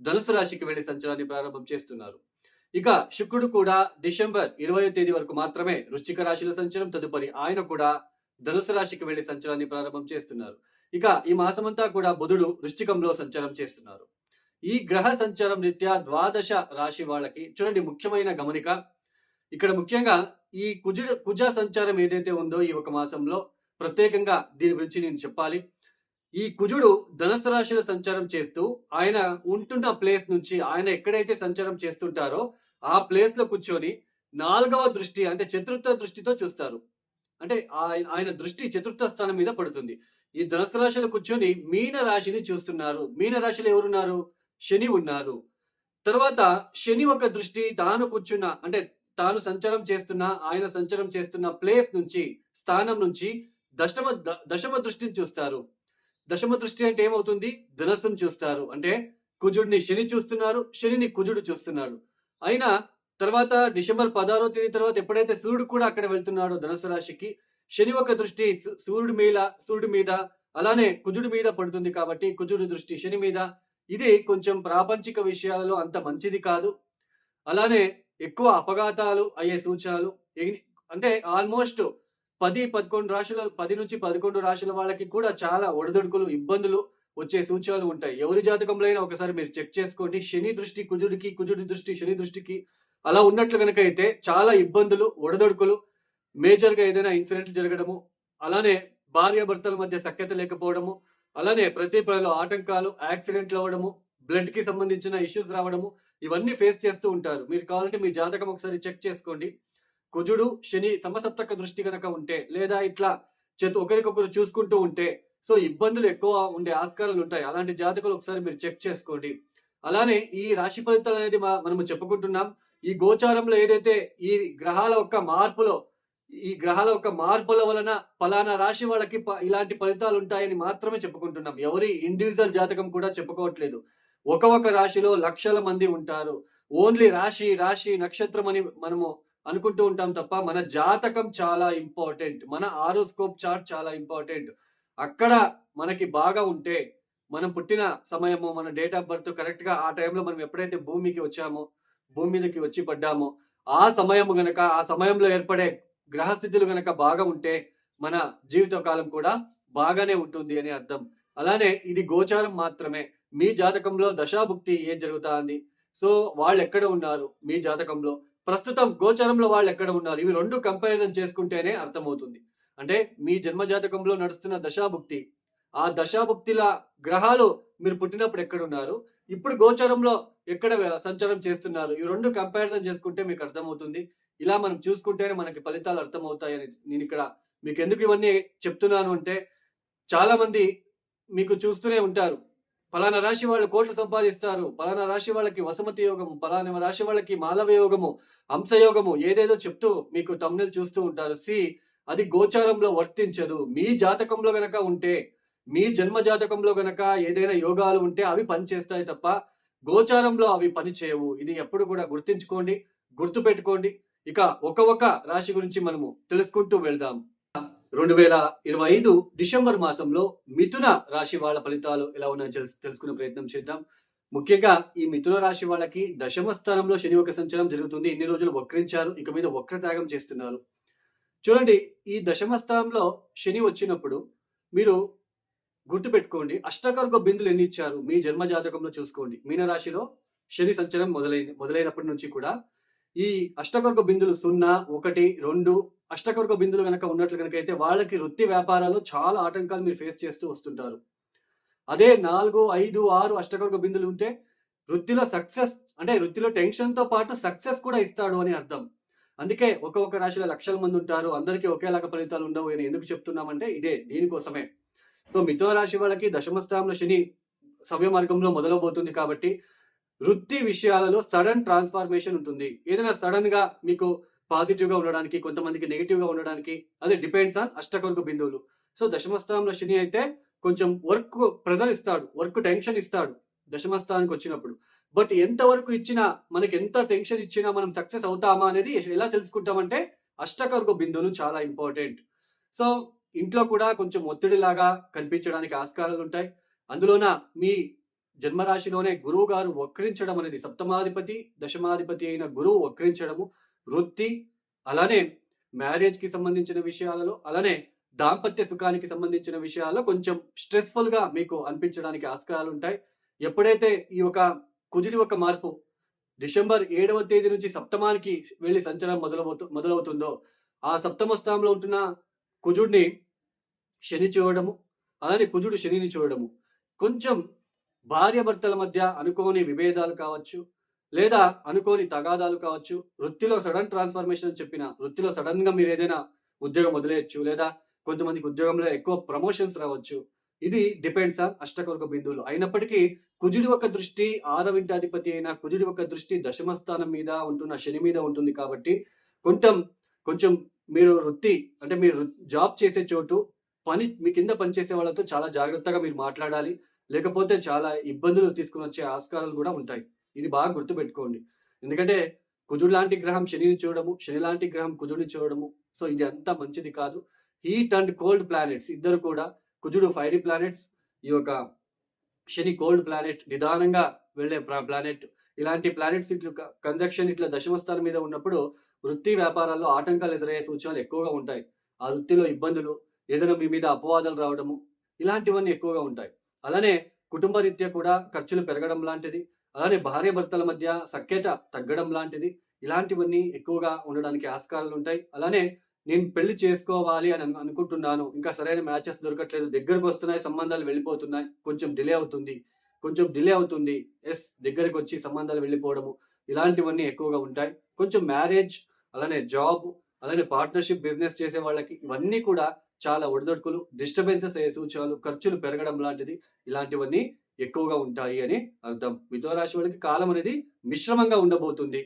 ధనుసు రాశికి వెళ్ళి సంచారాన్ని ప్రారంభం చేస్తున్నారు. ఇక శుక్రుడు కూడా డిసెంబర్ ఇరవై తేదీ వరకు మాత్రమే వృశ్చిక రాశిలో సంచారం తదుపరి ఆయన కూడా ధనుసు రాశికి వెళ్ళి సంచారాన్ని ప్రారంభం చేస్తున్నారు. ఇక ఈ మాసమంతా కూడా బుధుడు వృశ్చికంలో సంచారం చేస్తున్నారు. ఈ గ్రహ సంచారం రీత్యా ద్వాదశ రాశి వాళ్ళకి చూడండి ముఖ్యమైన గమనిక. ఇక్కడ ముఖ్యంగా ఈ కుజుడు కుజ సంచారం ఏదైతే ఉందో ఈ ఒక మాసంలో ప్రత్యేకంగా దీని గురించి నేను చెప్పాలి. ఈ కుజుడు ధనుసు రాశిలో సంచారం చేస్తూ ఆయన ఉంటున్న ప్లేస్ నుంచి ఆయన ఎక్కడైతే సంచారం చేస్తుంటారో ఆ ప్లేస్లో కూర్చొని నాలుగవ దృష్టి అంటే చతుర్థ దృష్టితో చూస్తారు. అంటే ఆయన ఆయన దృష్టి చతుర్థ స్థానం మీద పడుతుంది. ఈ ధనుసు రాశిలో కూర్చొని మీన రాశిని చూస్తున్నారు. మీన రాశిలో ఎవరున్నారు? శని ఉన్నారు. తర్వాత శని ఒక దృష్టి తాను కూర్చున్న అంటే తాను సంచారం చేస్తున్న ఆయన సంచారం చేస్తున్న ప్లేస్ నుంచి స్థానం నుంచి దశమ దశమ దృష్టిని చూస్తారు. దశమ దృష్టి అంటే ఏమవుతుంది? ధనస్సును చూస్తారు. అంటే కుజుడిని శని చూస్తున్నారు శనిని కుజుడు చూస్తున్నాడు. అయినా తర్వాత డిసెంబర్ పదహారో తేదీ తర్వాత ఎప్పుడైతే సూర్యుడు కూడా అక్కడ వెళ్తున్నాడో ధనుసు రాశికి శని ఒక దృష్టి సూర్యుడి మీద సూర్యుడి మీద అలానే కుజుడి మీద పడుతుంది కాబట్టి కుజుడి దృష్టి శని మీద. ఇది కొంచెం ప్రాపంచిక విషయాలలో అంత మంచిది కాదు. అలానే ఎక్కువ అపఘాతాలు అయ్యే సూచనలు అంటే ఆల్మోస్ట్ పది పదకొండు రాశుల పది నుంచి పదకొండు రాశుల వాళ్ళకి కూడా చాలా ఒడిదొడుకులు ఇబ్బందులు వచ్చే సూచనలు ఉంటాయి. ఎవరి జాతకంలో అయినా ఒకసారి మీరు చెక్ చేసుకోండి. శని దృష్టి కుజుడికి కుజుడి దృష్టి శని దృష్టికి అలా ఉన్నట్లు కనుక అయితే చాలా ఇబ్బందులు ఒడదొడుకులు మేజర్గా ఏదైనా ఇన్సిడెంట్ జరగడము అలానే భార్యాభర్తల మధ్య సఖ్యత లేకపోవడము అలానే ప్రతి పనిలో ఆటంకాలు యాక్సిడెంట్లు అవ్వడము బ్లడ్కి సంబంధించిన ఇష్యూస్ రావడము ఇవన్నీ ఫేస్ చేస్తూ ఉంటారు. మీరు కావాలంటే మీ జాతకం ఒకసారి చెక్ చేసుకోండి. కుజుడు శని సమసప్తక దృష్టి కనుక ఉంటే లేదా ఇట్లా చేతు ఒకరికొకరు చూసుకుంటూ ఉంటే సో ఇబ్బందులు ఎక్కువ ఉండే ఆస్కారాలు ఉంటాయి. అలాంటి జాతకులు ఒకసారి మీరు చెక్ చేసుకోండి. అలానే ఈ రాశి ఫలితాలు అనేది మా- మనము చెప్పుకుంటున్నాం. ఈ గోచారంలో ఏదైతే ఈ గ్రహాల యొక్క మార్పులో ఈ గ్రహాల యొక్క మార్పుల వలన ఫలానా రాశి వాళ్ళకి ప- ఇలాంటి ఫలితాలు ఉంటాయని మాత్రమే చెప్పుకుంటున్నాం. ఎవరి ఇండివిజువల్ జాతకం కూడా చెప్పుకోవట్లేదు. ఒక ఒక రాశిలో లక్షల మంది ఉంటారు. ఓన్లీ రాశి రాశి నక్షత్రం అని మనము అనుకుంటూ ఉంటాం తప్ప మన జాతకం చాలా ఇంపార్టెంట్. మన ఆరోస్కోప్ చార్ట్ చాలా ఇంపార్టెంట్. అక్కడ మనకి బాగా ఉంటే మనం పుట్టిన సమయము మన డేట్ ఆఫ్ బర్త్ కరెక్ట్గా ఆ టైంలో మనం ఎప్పుడైతే భూమికి వచ్చామో భూమి మీదకి వచ్చి పడ్డామో ఆ సమయం గనక ఆ సమయంలో ఏర్పడే గ్రహస్థితులు గనక బాగా ఉంటే మన జీవితకాలం కూడా బాగానే ఉంటుంది అని అర్థం. అలానే ఇది గోచారం మాత్రమే. మీ జాతకంలో దశాభుక్తి ఏం జరుగుతా ఉంది సో వాళ్ళు ఎక్కడ ఉన్నారు మీ జాతకంలో? ప్రస్తుతం గోచరంలో వాళ్ళు ఎక్కడ ఉన్నారు ఇవి రెండు కంపారిజన్ చేసుకుంటేనే అర్థమవుతుంది. అంటే మీ జన్మజాతకంలో నడుస్తున్న దశాభుక్తి ఆ దశాభుక్తిల గ్రహాలు మీరు పుట్టినప్పుడు ఎక్కడ ఉన్నారు ఇప్పుడు గోచరంలో ఎక్కడ సంచారం చేస్తున్నారు? ఈ రెండు కంపారిజన్ చేసుకుంటే మీకు అర్థమవుతుంది. ఇలా మనం చూసుకుంటేనే మనకి ఫలితాలు అర్థమవుతాయని నేను ఇక్కడ మీకు ఎందుకు ఇవన్నీ చెప్తున్నాను అంటే చాలామంది మీకు చూస్తూనే ఉంటారు. ఫలానా రాశి వాళ్ళు కోట్లు సంపాదిస్తారు. ఫలానా రాశి వాళ్ళకి వసమతి యోగము ఫలానా రాశి వాళ్ళకి మాలవ యోగము హంసయోగము ఏదేదో చెప్తూ మీకు తమ్ముళ్ళు చూస్తూ ఉంటారు. సి అది గోచారంలో వర్తించదు. మీ జాతకంలో గనక ఉంటే మీ జన్మ జాతకంలో గనక ఏదైనా యోగాలు ఉంటే అవి పనిచేస్తాయి తప్ప గోచారంలో అవి పని చేయవు ఇది ఎప్పుడు కూడా గుర్తించుకోండి గుర్తు పెట్టుకోండి ఇక ఒక ఒక రాశి గురించి మనము తెలుసుకుంటూ వెళ్దాం. రెండు వేల ఇరవై ఐదు డిసెంబర్ మాసంలో మిథున రాశి వాళ్ళ ఫలితాలు ఎలా ఉన్నాయో తెలుసు తెలుసుకునే ప్రయత్నం చేద్దాం. ముఖ్యంగా ఈ మిథున రాశి వాళ్ళకి దశమ స్థానంలో శని ఒక సంచారం జరుగుతుంది. ఇన్ని రోజులు వక్రించారు. ఇక మీద వక్రత్యాగం చేస్తున్నారు. చూడండి ఈ దశమ స్థానంలో శని వచ్చినప్పుడు మీరు గుర్తుపెట్టుకోండి అష్టకర్గ బిందులు ఎన్ని ఇచ్చారు? మీ జన్మ జాతకంలో చూసుకోండి. మీనరాశిలో శని సంచారం మొదలైంది మొదలైనప్పటి నుంచి కూడా ఈ అష్టకొరక బిందులు సున్నా ఒకటి రెండు అష్టకొరక బిందులు కనుక ఉన్నట్లు కనుక అయితే వాళ్ళకి వృత్తి వ్యాపారాలు చాలా ఆటంకాలు మీరు ఫేస్ చేస్తూ వస్తుంటారు. అదే నాలుగు ఐదు ఆరు అష్టకొరక బిందులు ఉంటే వృత్తిలో సక్సెస్ అంటే వృత్తిలో టెన్షన్తో పాటు సక్సెస్ కూడా ఇస్తాడు అని అర్థం. అందుకే ఒక్కొక్క రాశిలో లక్షల మంది ఉంటారు. అందరికీ ఒకేలాగా ఫలితాలు ఉండవు అని ఎందుకు చెప్తున్నామంటే ఇదే దీనికోసమే. సో మిథున రాశి వాళ్ళకి దశమస్థానంలో శని సవ్య మార్గంలో మొదలవబోతుంది కాబట్టి వృత్తి విషయాలలో సడన్ ట్రాన్స్ఫార్మేషన్ ఉంటుంది. ఏదైనా సడన్గా మీకు పాజిటివ్గా ఉండడానికి కొంతమందికి నెగిటివ్గా ఉండడానికి అదే డిపెండ్స్ ఆన్ అష్టకొరకు బిందువులు. సో దశమస్థానంలో శని అయితే కొంచెం వర్క్ ప్రెజర్ ఇస్తాడు వర్క్ టెన్షన్ ఇస్తాడు దశమస్థానానికి వచ్చినప్పుడు. బట్ ఎంత వరకు ఇచ్చినా మనకి ఎంత టెన్షన్ ఇచ్చినా మనం సక్సెస్ అవుతామా అనేది ఎలా తెలుసుకుంటామంటే అష్టకర్గ బిందువులు చాలా ఇంపార్టెంట్. సో ఇంట్లో కూడా కొంచెం ఒత్తిడిలాగా కనిపించడానికి ఆస్కారాలు ఉంటాయి. అందులోన మీ జన్మరాశిలోనే గురువు గారు వక్రించడం అనేది సప్తమాధిపతి దశమాధిపతి అయిన గురువు వక్రించడము వృత్తి అలానే మ్యారేజ్కి సంబంధించిన విషయాలలో అలానే దాంపత్య సుఖానికి సంబంధించిన విషయాల్లో కొంచెం స్ట్రెస్ఫుల్గా మీకు అనిపించడానికి ఆస్కారాలు ఉంటాయి. ఎప్పుడైతే ఈ ఒక కుజుడి ఒక మార్పు డిసెంబర్ ఏడవ తేదీ నుంచి సప్తమానికి వెళ్ళి సంచలనం మొదలవుతు మొదలవుతుందో ఆ సప్తమ స్థానంలో ఉంటున్న కుజుడిని శని చూడడము అలానే కుజుడు శనిని చూడడము కొంచెం భార్యాభర్తల మధ్య అనుకోని విభేదాలు కావచ్చు లేదా అనుకోని తగాదాలు కావచ్చు వృత్తిలో సడన్ ట్రాన్స్ఫర్మేషన్ అని చెప్పిన వృత్తిలో సడన్గా మీరు ఏదైనా ఉద్యోగం వదిలేయచ్చు లేదా కొంతమందికి ఉద్యోగంలో ఎక్కువ ప్రమోషన్స్ రావచ్చు. ఇది డిపెండ్స్ ఆన్ అష్టకొరక బిందువులు. అయినప్పటికీ కుజుడి ఒక దృష్టి ఆరవింటాధిపతి అయిన కుజుడి ఒక దృష్టి దశమస్థానం మీద ఉంటున్న శని మీద ఉంటుంది కాబట్టి కొంచెం కొంచెం మీరు వృత్తి అంటే మీరు జాబ్ చేసే చోటు పని మీ కింద పనిచేసే వాళ్ళతో చాలా జాగ్రత్తగా మీరు మాట్లాడాలి. లేకపోతే చాలా ఇబ్బందులు తీసుకుని వచ్చే ఆస్కారాలు కూడా ఉంటాయి. ఇది బాగా గుర్తుపెట్టుకోండి. ఎందుకంటే కుజుడు లాంటి గ్రహం శనిని చూడడము శని లాంటి గ్రహం కుజుడిని చూడడము. సో ఇది అంతా మంచిది కాదు. హీట్ అండ్ కోల్డ్ ప్లానెట్స్ ఇద్దరు కూడా కుజుడు ఫైరీ ప్లానెట్స్ ఈ యొక్క శని కోల్డ్ ప్లానెట్ నిదానంగా వెళ్ళే ప్లానెట్. ఇలాంటి ప్లానెట్స్ ఇట్లా కంజక్షన్ ఇట్లా దశమస్థానం మీద ఉన్నప్పుడు వృత్తి వ్యాపారాల్లో ఆటంకాలు ఎదురయ్యే సూచనలు ఎక్కువగా ఉంటాయి. ఆ వృత్తిలో ఇబ్బందులు ఏదైనా మీ మీద అపవాదాలు రావడము ఇలాంటివన్నీ ఎక్కువగా ఉంటాయి. అలానే కుటుంబ రీత్యా కూడా ఖర్చులు పెరగడం లాంటిది. అలానే భార్య భర్తల మధ్య సఖ్యత తగ్గడం లాంటిది. ఇలాంటివన్నీ ఎక్కువగా ఉండడానికి ఆస్కారాలు ఉంటాయి. అలానే నేను పెళ్ళి చేసుకోవాలి అని అనుకుంటున్నాను. ఇంకా సరైన మ్యాచెస్ దొరకట్లేదు. దగ్గరకు వస్తున్నాయి సంబంధాలు వెళ్ళిపోతున్నాయి. కొంచెం డిలే అవుతుంది. కొంచెం డిలే అవుతుంది. ఎస్ దగ్గరకు వచ్చి సంబంధాలు వెళ్ళిపోవడము. ఇలాంటివన్నీ ఎక్కువగా ఉంటాయి. కొంచెం మ్యారేజ్ అలానే జాబ్ అలానే పార్ట్నర్షిప్ బిజినెస్ చేసే వాళ్ళకి ఇవన్నీ కూడా చాలా ఒడిదొడుకులు డిస్టర్బెన్సెస్ అయ్యే సూచనలు ఖర్చులు పెరగడం లాంటిది. ఇలాంటివన్నీ ఎక్కువగా ఉంటాయి అని అర్థం. మిథున రాశి వాళ్ళకి కాలం అనేది మిశ్రమంగా ఉండబోతుంది.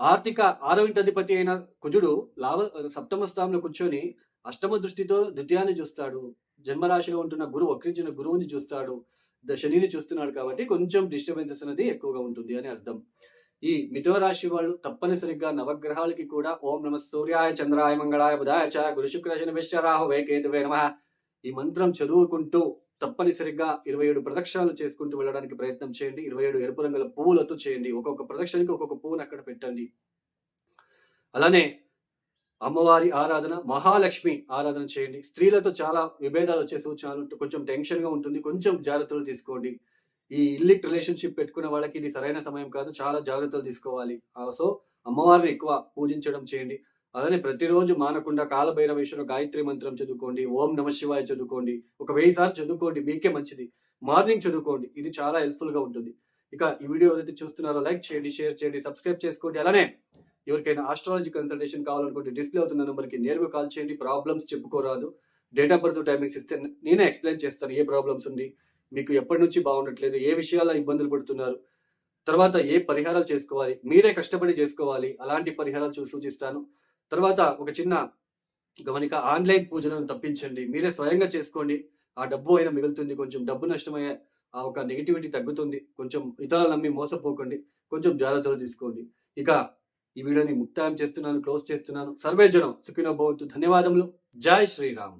ఆర్థిక ఆరవింటధిపతి అయిన కుజుడు లాభ సప్తమ స్థానంలో కూర్చొని అష్టమ దృష్టితో ద్వితీయాన్ని చూస్తాడు. జన్మరాశిలో ఉంటున్న గురువు వక్రించిన గురువుని చూస్తాడు. శనిని చూస్తున్నాడు కాబట్టి కొంచెం డిస్టర్బెన్సెస్ అనేది ఎక్కువగా ఉంటుంది అని అర్థం. ఈ మిథున రాశి వాళ్ళు తప్పనిసరిగా నవగ్రహాలకి కూడా ఓం నమ సూర్యాయ చంద్రాయ మంగళాయ బుధాయ చ గురు శుక్ర విశ్వరాహు వేకేతువే నమ. ఈ మంత్రం చదువుకుంటూ తప్పనిసరిగా ఇరవై ఏడు ప్రదక్షిణలు చేసుకుంటూ వెళ్ళడానికి ప్రయత్నం చేయండి. ఇరవై ఏడు ఎరుపు రంగుల పువ్వులతో చేయండి. ఒక్కొక్క ప్రదక్షిణకి ఒక్కొక్క పువ్వును అక్కడ పెట్టండి. అలానే అమ్మవారి ఆరాధన మహాలక్ష్మి ఆరాధన చేయండి. స్త్రీలతో చాలా విభేదాలు వచ్చే సూచనలు కొంచెం టెన్షన్గా ఉంటుంది. కొంచెం జాగ్రత్తలు తీసుకోండి. ఈ ఇల్లిట్ రిలేషన్షిప్ పెట్టుకునే వాళ్ళకి ఇది సరైన సమయం కాదు చాలా జాగ్రత్తలు తీసుకోవాలి. సో అమ్మవారిని ఎక్కువ పూజించడం చేయండి. అలానే ప్రతిరోజు మానకుండా కాలభైరవేశ్వర గాయత్రి మంత్రం చదువుకోండి ఓం నమ శివాయ చదువుకోండి ఒక వెయ్యి సార్లు చదువుకోండి మీకే మంచిది. మార్నింగ్ చదువుకోండి ఇది చాలా హెల్ప్ఫుల్గా ఉంటుంది. ఇక ఈ వీడియో ఏదైతే చూస్తున్నారో లైక్ చేయండి షేర్ చేయండి సబ్స్క్రైబ్ చేసుకోండి. అలానే ఎవరికైనా ఆస్ట్రాలజీ కన్సల్టేషన్ కావాలనుకుంటే డిస్ప్లే అవుతున్న నెంబర్కి నేరుగా కాల్ చేయండి ప్రాబ్లమ్స్ చెప్పుకోరాదు. డేట్ ఆఫ్ బర్త్ టైమింగ్స్ ఇస్తే నేనే ఎక్స్ప్లెయిన్ చేస్తాను ఏ ప్రాబ్లమ్స్ ఉంది. మీకు ఎప్పటి నుంచి బాగుండట్లేదు ఏ విషయాల ఇబ్బందులు పడుతున్నారు తర్వాత ఏ పరిహారాలు చేసుకోవాలి మీరే కష్టపడి చేసుకోవాలి అలాంటి పరిహారాలు సూచిస్తాను. తర్వాత ఒక చిన్న గమనిక ఆన్లైన్ పూజలను తప్పించండి మీరే స్వయంగా చేసుకోండి ఆ డబ్బు అయినా మిగులుతుంది కొంచెం డబ్బు నష్టమయ్యే ఆ ఒక నెగిటివిటీ తగ్గుతుంది కొంచెం ఇతరులు నమ్మి మోసపోకండి కొంచెం జాగ్రత్తలు తీసుకోండి. ఇక ఈ వీడియోని ముక్తాయం చేస్తున్నాను క్లోజ్ చేస్తున్నాను. సర్వేజనం సుఖినో భవంతు. ధన్యవాదములు. జై శ్రీరామ్.